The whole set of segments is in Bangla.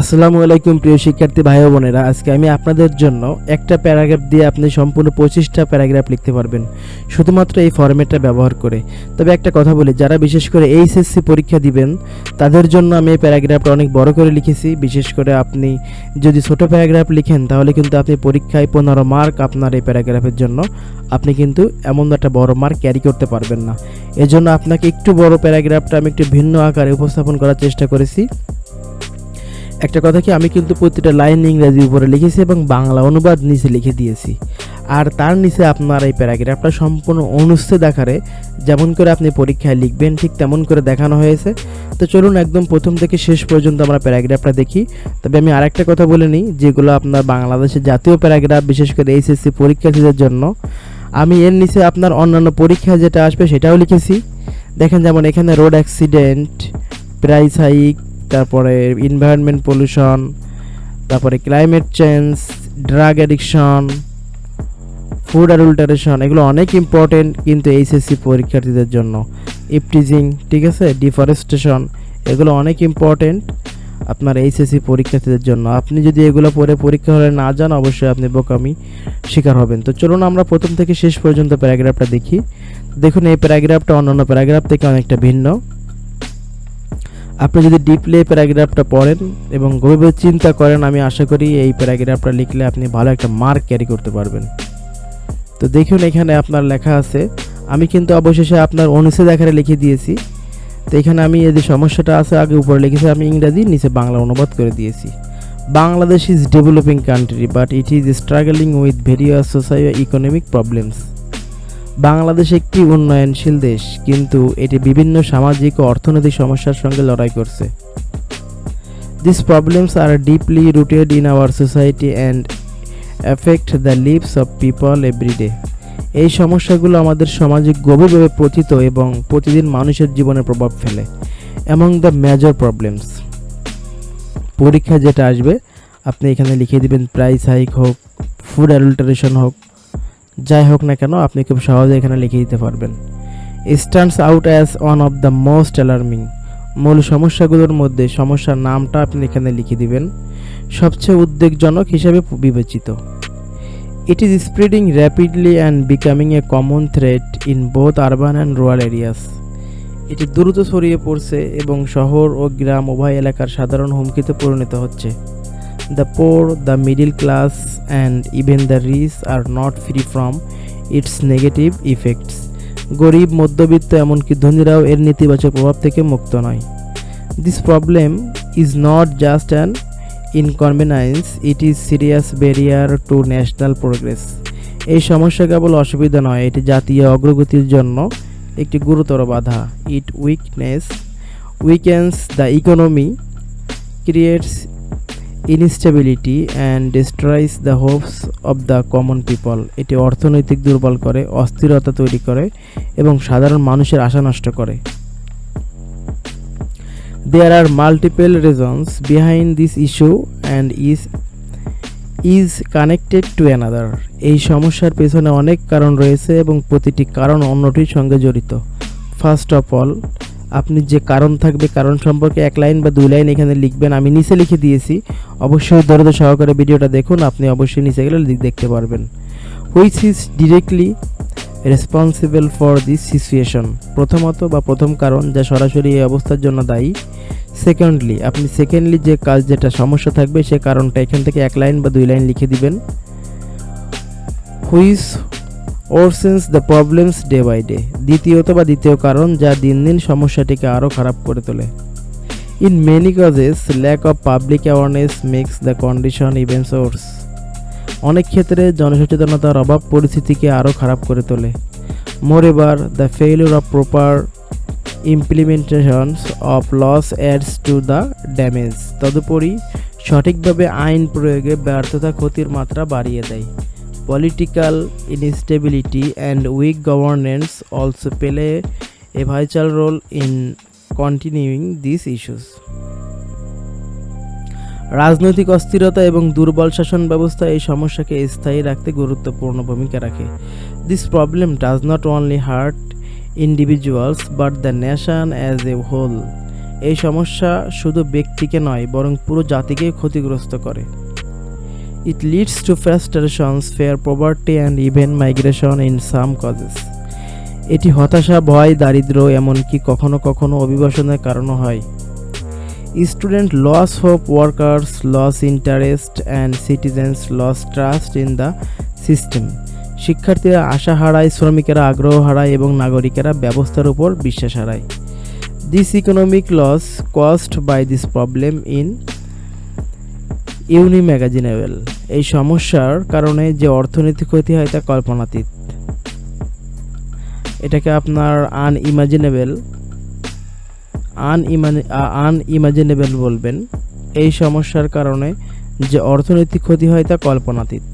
আসসালামু আলাইকুম প্রিয় শিক্ষার্থী ভাই বোনেরা। আজকে আমি আপনাদের জন্য একটা প্যারাগ্রাফ দিয়ে আপনি সম্পূর্ণ পঁচিশটা প্যারাগ্রাফ লিখতে পারবেন, শুধুমাত্র এই ফরম্যাটটা ব্যবহার করে। তবে একটা কথা বলি, যারা বিশেষ করে এইচএসসি পরীক্ষা দিবেন, তাদের জন্য আমি এই প্যারাগ্রাফটা অনেক বড় করে লিখেছি। বিশেষ করে আপনি যদি ছোট প্যারাগ্রাফ লিখেন, তাহলে কিন্তু আপনি পরীক্ষায় পনেরো মার্ক আপনার এই প্যারাগ্রাফের জন্য। আপনি কিন্তু এমন একটা বড় মার্ক ক্যারি করতে পারবেন না। এজন্য আপনাকে একটু বড় প্যারাগ্রাফটা আমি একটু ভিন্ন আকারে উপস্থাপন করার চেষ্টা করেছি। একটা কথা কি, আমি কিন্তু প্রতিটা লাইন ইংরেজি উপরে লিখেছি এবং বাংলা অনুবাদ নিচে লিখে দিয়েছি। আর তার নিচে আপনার এই প্যারাগ্রাফটা সম্পূর্ণ অনুচ্ছেদ আকারে যেমন করে আপনি পরীক্ষায় লিখবেন, ঠিক তেমন করে দেখানো হয়েছে। তো চলুন একদম প্রথম থেকে শেষ পর্যন্ত আমরা প্যারাগ্রাফটা দেখি। তবে আমি আরেকটা কথা বলে নিই, যেগুলো আপনার বাংলাদেশের জাতীয় প্যারাগ্রাফ, বিশেষ করে এইচএসসি পরীক্ষার্থীদের জন্য। আমি এর নিচে আপনার অন্যান্য পরীক্ষা যেটা আসবে সেটাও লিখেছি। দেখেন যেমন এখানে রোড অ্যাক্সিডেন্ট প্রাইস হাইক তারপরে এনভায়রনমেন্ট পলিউশন তারপরে climate change drug addiction food adulteration এগুলো অনেক ইম্পর্টেন্ট কিন্তু এইচএসসি পরীক্ষার্থীদের জন্য। ইপটিজিং ঠিক আছে? ডিফরেস্টেশন এগুলো অনেক ইম্পর্টেন্ট আপনার এইচএসসি পরীক্ষার্থীদের জন্য। আপনি যদি এগুলো পরে পরীক্ষা হলে না যান, অবশ্যই আপনি বোকামি শিকার হবেন। তো চলুন আমরা প্রথম থেকে শেষ পর্যন্ত প্যারাগ্রাফটা দেখি। দেখুন, এই প্যারাগ্রাফটা অন্যান্য প্যারাগ্রাফ থেকে অনেকটা ভিন্ন। আপনি যদি ডিপলি এই প্যারাগ্রাফটা পড়েন এবং গভীরভাবে চিন্তা করেন, আমি আশা করি এই প্যারাগ্রাফটা লিখলে আপনি ভালো একটা মার্ক ক্যারি করতে পারবেন। তো দেখুন, এখানে আপনার লেখা আছে, আমি কিন্তু অবশেষে আপনার অনুচ্ছেদ আকারে লিখে দিয়েছি। তো এখানে আমি এই যে সমস্যাটা আছে, আগে উপরে লিখেছি, আমি ইংরাজি, নিচে বাংলা অনুবাদ করে দিয়েছি। Bangladesh is developing country but it is struggling with various socio economic problems Bangladesh একটি উন্নয়নশীল দেশ, কিন্তু এটি বিভিন্ন সামাজিক ও অর্থনৈতিক সমস্যার সঙ্গে লড়াই করছে। This problems are deeply rooted in our society and affect the lives of people everyday এই সমস্যাগুলো আমাদের সমাজে গভীরভাবে পতিত এবং প্রতিদিন মানুষের জীবনে প্রভাব ফেলে। অ্যামং দ্য মেজর প্রবলেমস পরীক্ষা যেটা আসবে, আপনি এখানে লিখে দিবেন প্রাইস হাইক হোক ফুড অ্যাডুল্টারেশন হোক যাই হোক না কেন, আপনি খুব সহজে এখানে লিখে দিতে পারবেন। Stands out as one of the most alarming মূল সমস্যাগুলোর মধ্যে সমস্যার নামটা আপনি এখানে লিখে দিবেন। সবচেয়ে উদ্বেগজনক হিসাবে বিবেচিত। It is spreading rapidly and becoming a common threat in both urban and rural areas এটি দ্রুত ছড়িয়ে পড়ছে এবং শহর ও গ্রাম উভয় এলাকার সাধারণ হুমকিতে পরিণত হচ্ছে। The poor the middle class and even the rich are not free from its negative effects গরিব, মধ্যবিত্ত এমনকি ধনীরাও এর নেতিবাচক প্রভাব থেকে মুক্ত নয়। This problem is not just an inconvenience it is serious barrier to national progress এই সমস্যা কেবল অসুবিধা নয়, এটি জাতীয় অগ্রগতির জন্য একটি গুরুতর বাধা। It weakness weakens the economy creates instability and destroys the hopes of the common people এটি অর্থনৈতিক দুর্বল করে, অস্থিরতা তৈরি করে এবং সাধারণ মানুষের আশা নষ্ট করে। There are multiple reasons behind this issue and is is connected to another এই সমস্যার পেছনে অনেক কারণ রয়েছে এবং প্রতিটি কারণ অন্যটির সঙ্গে জড়িত। ফার্স্ট অফ অল আপনি যে কারণ থাকবে, কারণ সম্পর্কে এক লাইন বা দুই লাইন এখানে লিখবেন, আমি নিচে লিখে দিয়েছি। অবশ্যই দরদ সহকারে ভিডিওটা দেখুন, আপনি অবশ্যই নিচে গেলে দেখতে পারবেন। Which is directly responsible for this situation প্রথমত বা প্রথম কারণ যা সরাসরি এই অবস্থার জন্য দায়ী। সেকেন্ডলি আপনি সেকেন্ডলি যে কাজ, যেটা সমস্যা থাকবে, সে কারণটা এখান থেকে এক লাইন বা দুই লাইন লিখে দিবেন। Which worsens the problems day by day দ্বিতীয়ত বা দ্বিতীয় কারণ যা দিন দিন সমস্যাটিকে আরও খারাপ করে তোলে। In many causes lack of public awareness makes the condition even worse অনেক ক্ষেত্রে জনসচেতনতার অভাব পরিস্থিতিকে আরও খারাপ করে তোলে। Moreover the failure of proper implementations of laws adds to the damage তদুপরি, সঠিকভাবে আইন প্রয়োগে ব্যর্থতা ক্ষতির মাত্রা বাড়িয়ে দেয়। Political instability and weak governance also play a vital role in continuing this issues রাজনৈতিক অস্থিরতা এবং দুর্বল শাসন ব্যবস্থা এই সমস্যাকে স্থায়ী রাখতে গুরুত্বপূর্ণ ভূমিকা রাখে। This problem does not only hurt individuals but the nation as a whole এই সমস্যা শুধু ব্যক্তিকে নয়, বরং পুরো জাতিকে ক্ষতিগ্রস্ত করে। It leads to frustrations fear poverty and even migration in some cases এটি হতাশা, ভয় দারিদ্র এমনকি কখনো কখনো অভিবাসনের কারণও হয়। Student lose hope workers lose interest and citizens lose trust in the system শিক্ষার্থীরা আশা হারায়, শ্রমিকেরা আগ্রহ হারায় এবং নাগরিকেরা ব্যবস্থার উপর বিশ্বাস হারায়। This economic loss caused by this problem in unimaginable এই সমস্যার কারণে যে অর্থনৈতিক ক্ষতি হয় তা কল্পনাতীত। এটাকে আপনার আনইমাজিনেবল আনইমাজিনেবল বলবেন। এই সমস্যার কারণে যে অর্থনৈতিক ক্ষতি হয় তা কল্পনাতীত।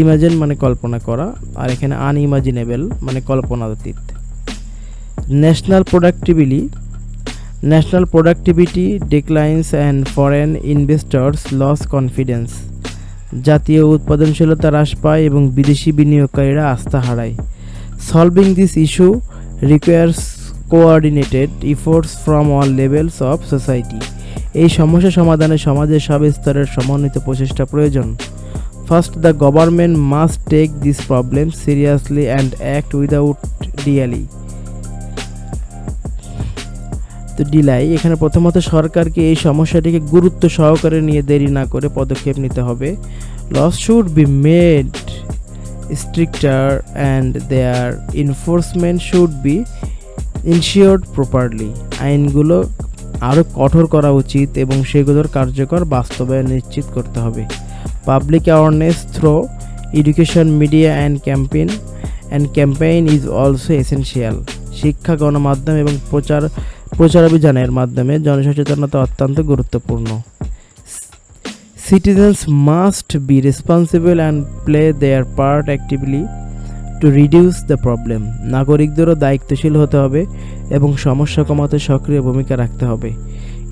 ইমাজিন মানে কল্পনা করা, আর এখানে আনইমাজিনেবল মানে কল্পনাতীত। National productively national productivity, declines and foreign investors lose confidence. জাতীয় উৎপাদনশীলতা হ্রাস পায় এবং বিদেশি বিনিয়োগকারীরা আস্থা হারায়। Solving this issue requires coordinated efforts from all levels of society. এই সমস্যা সমাধানে সমাজের সব স্তরের সমন্বিত প্রচেষ্টা প্রয়োজন। First, the government must take this problem seriously and act without delay তো ডিলাই এখানে প্রথমত সরকারকে এই সমস্যাটিকে গুরুত্ব সহকারে নিয়ে দেরি না করে পদক্ষেপ নিতে হবে। Laws should be made stricter and their enforcement should be ensured properly আইনগুলো আরও কঠোর করা উচিত এবং সেগুলোর কার্যকর বাস্তবায়ন নিশ্চিত করতে হবে। Public awareness through education media and campaign and campaign is also essential শিক্ষা, গণমাধ্যম এবং প্রচার প্রচারাভিযানের মাধ্যমে জনসচেতনতা অত্যন্ত গুরুত্বপূর্ণ। Citizens must be responsible and play their part actively to reduce the problem নাগরিকদেরও দায়িত্বশীল হতে হবে এবং সমস্যা কমাতে সক্রিয় ভূমিকা রাখতে হবে।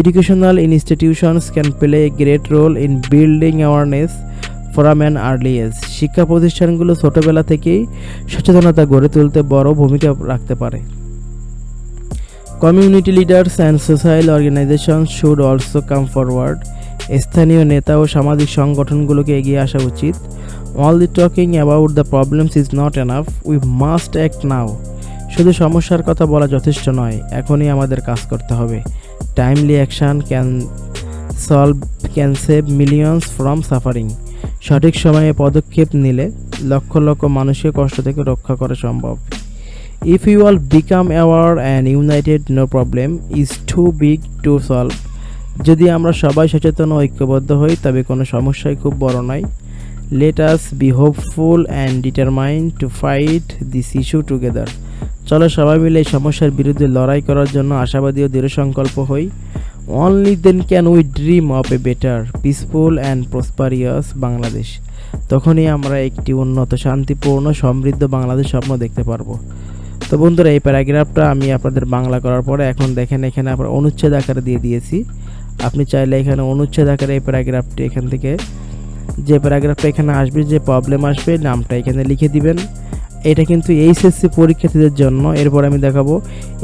Educational institutions can play a great role in building awareness from an early age শিক্ষা প্রতিষ্ঠানগুলো ছোটোবেলা থেকেই সচেতনতা গড়ে তুলতে বড় ভূমিকা রাখতে পারে। Community leaders and social organization should also come forward স্থানীয় নেতা ও সামাজিক সংগঠনগুলোকে এগিয়ে আসা উচিত। All the talking about the problems is not enough we must act now শুধু সমস্যার কথা বলা যথেষ্ট নয়, এখনই আমাদের কাজ করতে হবে। Timely action can solve can save millions from suffering সঠিক সময়ে পদক্ষেপ নিলে লক্ষ লক্ষ মানুষকে কষ্ট থেকে রক্ষা করা সম্ভব। If you all become aware and united no problem is too big to solve যদি আমরা সবাই সচেতন ও ঐক্যবদ্ধ হই, তবে কোনো সমস্যাই খুব বড় নয়। Let us be hopeful and determine to fight this issue together চলো সবাই মিলে এই সমস্যার বিরুদ্ধে লড়াই করার জন্য আশাবাদী ও দৃঢ় সংকল্প হই। Only then can we dream of a better peaceful and prosperous Bangladesh তখনই আমরা একটি উন্নত, শান্তিপূর্ণ, সমৃদ্ধ বাংলাদেশ স্বপ্ন দেখতে পারব। তো বন্ধুরা, এই প্যারাগ্রাফটা আমি আপনাদের বাংলা করার পরে এখন দেখেন এখানে আপনার অনুচ্ছেদ আকারে দিয়ে দিয়েছি। আপনি চাইলে এখানে অনুচ্ছেদ আকারে এই প্যারাগ্রাফটি এখান থেকে যে প্যারাগ্রাফটা এখানে আসবে, যে প্রবলেম আসবে, নামটা এখানে লিখে দিবেন। এটা কিন্তু এইচএসসি পরীক্ষার্থীদের জন্য। এরপর আমি দেখাবো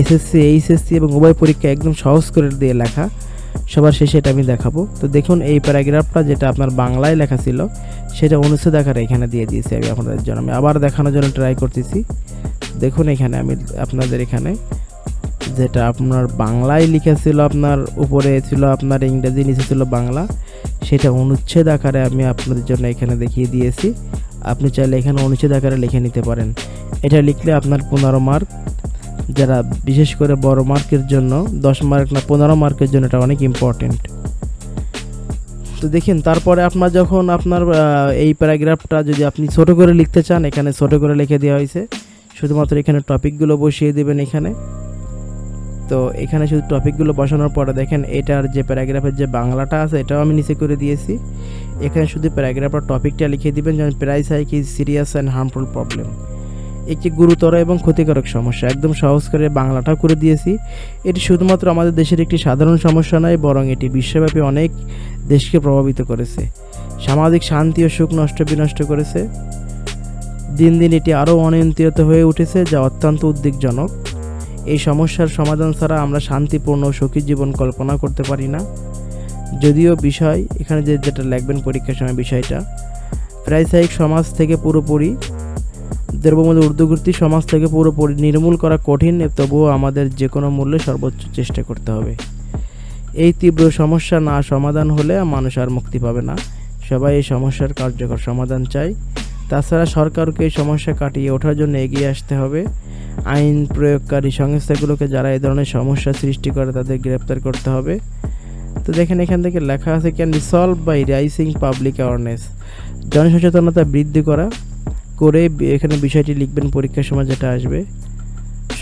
এসএসসি এইচএসসি এবং উভয় পরীক্ষা একদম সহজ করে দিয়ে লেখা। সবার শেষে এটা আমি দেখাবো। তো দেখুন, এই প্যারাগ্রাফটা যেটা আপনার বাংলায় লেখা ছিল, সেটা অনুচ্ছেদ আকারে এখানে দিয়ে দিয়েছি আমি আপনাদের জন্য। আমি আবার দেখানোর জন্য ট্রাই করতেছি। দেখুন এখানে আমি আপনাদের এখানে যেটা আপনার বাংলায় লিখা ছিল আপনার, উপরে ছিল আপনার, ইংরেজি নিচে ছিল বাংলা, সেটা অনুচ্ছেদ আকারে আমি আপনাদের জন্য এখানে দেখিয়ে দিয়েছি। আপনি চাইলে এখানে অনুচ্ছেদ আকারে লিখে নিতে পারেন। এটা লিখলে আপনার পনেরো মার্ক। যারা বিশেষ করে বড় মার্কের জন্য, দশ মার্ক না পনেরো মার্কের জন্য এটা অনেক ইম্পর্টেন্ট তো দেখেন, তারপরে আপনার যখন আপনার এই প্যারাগ্রাফটা যদি আপনি ছোট করে লিখতে চান, এখানে ছোট করে লিখে দেওয়া হয়েছে। শুধুমাত্র এখানে টপিকগুলো বসিয়ে দেবেন এখানে। তো এখানে শুধু টপিকগুলো বসানোর পরে দেখেন এটার যে প্যারাগ্রাফের যে বাংলাটা আছে, এটাও আমি নিচে করে দিয়েছি। এখানে শুধু প্যারাগ্রাফের টপিকটা লিখে দিবেন, যেমন price hike is serious and harmful problem. একটি গুরুতর এবং ক্ষতিকারক সমস্যা, একদম সহজ করে বাংলাটাও করে দিয়েছি। এটি শুধুমাত্র আমাদের দেশের একটি সাধারণ সমস্যা নয়, বরং এটি বিশ্বব্যাপী অনেক দেশকে প্রভাবিত করেছে। সামাজিক শান্তি ও সুখ নষ্ট বিনষ্ট করেছে। দিন দিন এটি আরও অনিয়ন্ত্রিত হয়ে উঠেছে, যা অত্যন্ত উদ্বেগজনক। এই সমস্যার সমাধান ছাড়া আমরা শান্তিপূর্ণ সুখী জীবন কল্পনা করতে পারি না। যদিও বিষয়, এখানে যে যেটা লাগবেন পরীক্ষার সময় বিষয়টা প্রাতিষ্ঠানিক সমাজ থেকে পুরোপুরি, দ্রব্যমূল্য ঊর্ধ্বগতি সমাজ থেকে পুরোপুরি নির্মূল করা কঠিন, তবুও আমাদের যে কোনো মূল্যে সর্বোচ্চ চেষ্টা করতে হবে। এই তীব্র সমস্যা না সমাধান হলে মানুষ আর মুক্তি পাবে না। সবাই এই সমস্যার কার্যকর সমাধান চাই তাছাড়া সরকারকে সমস্যা কাটিয়ে ওঠার জন্য এগিয়ে আসতে হবে। আইন প্রয়োগকারী সংস্থাগুলোকে যারা এই ধরনের সমস্যা সৃষ্টি করে তাদের গ্রেপ্তার করতে হবে। তো দেখেন এখান থেকে লেখা আছে can be solve by raising public awareness জনসচেতনতা বৃদ্ধি করা, করে এখানে বিষয়টি লিখবেন পরীক্ষার সময় যেটা আসবে।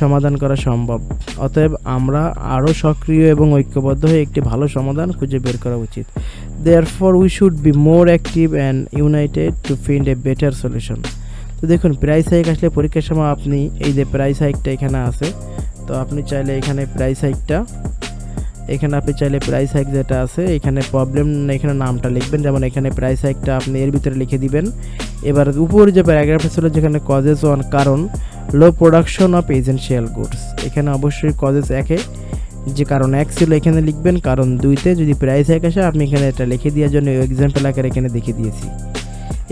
সমাধান করা সম্ভব। অতএব আমরা আরও সক্রিয় এবং ঐক্যবদ্ধ হয়ে একটি ভালো সমাধান খুঁজে বের করা উচিত। Therefore we should be more active and united to find a better solution তো দেখুন প্রাইস হাইক আসলে পরীক্ষার সময় আপনি এই যে প্রাইস হাইকটা এখানে আছে, তো আপনি চাইলে এখানে প্রাইস হাইকটা এখানে আপনি চাইলে প্রাইস হাইক যেটা আছে, এখানে প্রবলেম এখানে নামটা লিখবেন। যেমন এখানে প্রাইস হাইকটা আপনি এর ভিতরে লিখে দিবেন। এবার উপরে যে প্যারাগ্রাফটা ছিল যেখানে কজেস ওয়ান কারণ low production of essential goods এখানে অবশ্যই কজেস একে, যে কারণ এক ছিল এখানে লিখবেন, কারণ দুইতে যদি প্রাইস এক আসে আপনি এখানে এটা লিখে দেওয়ার জন্য এক্সাম্পল আকারে এখানে দেখিয়ে দিয়েছি।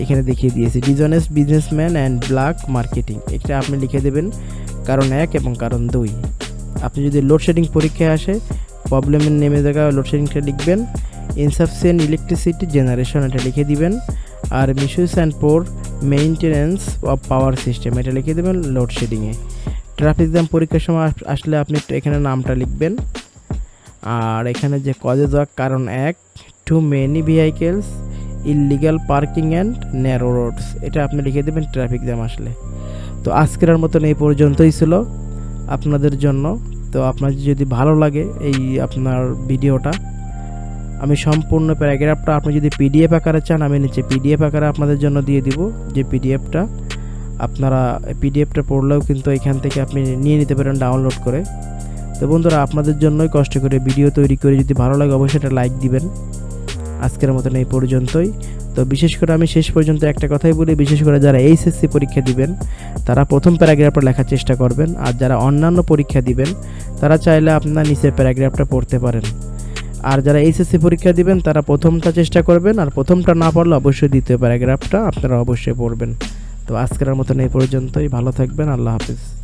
এখানে দেখিয়ে দিয়েছি dishonest businessman and black marketing এটা আপনি লিখে দেবেন, কারণ এক এবং কারণ দুই। আপনি যদি লোডশেডিং পরীক্ষায় আসে প্রবলেমের নেমে জায়গায় লোডশেডিংটা লিখবেন ইনসাফিসিয়েন্ট ইলেকট্রিসিটি জেনারেশন এটা লিখে দিবেন, আর misuse and poor maintenance of power system এটা লিখে দেবেন লোডশেডিংয়ে ট্রাফিক জ্যাম পরীক্ষার সময় আসলে আপনি এখানে নামটা লিখবেন। আর এখানে যে কজেস অফ কারণ এক too many vehicles illegal parking and narrow roads এটা আপনি লিখে দেবেন ট্রাফিক জ্যাম আসলে। তো আজকের মতন এই পর্যন্তই ছিল আপনাদের জন্য। তো আপনার যদি ভালো লাগে এই আপনার ভিডিওটা আমি সম্পূর্ণ প্যারাগ্রাফটা আপনি যদি পিডিএফ আকারে চান, আমি নিচে পিডিএফ আকারে আপনাদের জন্য দিয়ে দিব যে পিডিএফটা। আপনারা পিডিএফটা পড়লেও কিন্তু এখান থেকে আপনি নিয়ে নিতে পারেন ডাউনলোড করে। তো বন্ধুরা, আপনাদের জন্যই কষ্ট করে ভিডিও তৈরি করে যদি ভালো লাগে অবশ্যই এটা লাইক দিবেন। আজকের মতন এই পর্যন্তই। তো বিশেষ করে আমি শেষ পর্যন্ত একটা কথাই বলি, বিশেষ করে যারা এইচএসসি পরীক্ষা দিবেন, তারা প্রথম প্যারাগ্রাফটা লেখার চেষ্টা করবেন। আর যারা অন্যান্য পরীক্ষা দিবেন, তারা চাইলে আপনার নিচের প্যারাগ্রাফটা পড়তে পারেন। আর যারা এইচএসসি পরীক্ষা দিবেন, তারা প্রথমটা চেষ্টা করবেন, আর প্রথমটা না পড়লে অবশ্যই দ্বিতীয় প্যারাগ্রাফটা আপনারা অবশ্যই পড়বেন। তো আজকের মতন এই পর্যন্তই, ভালো থাকবেন, আল্লাহ হাফিজ।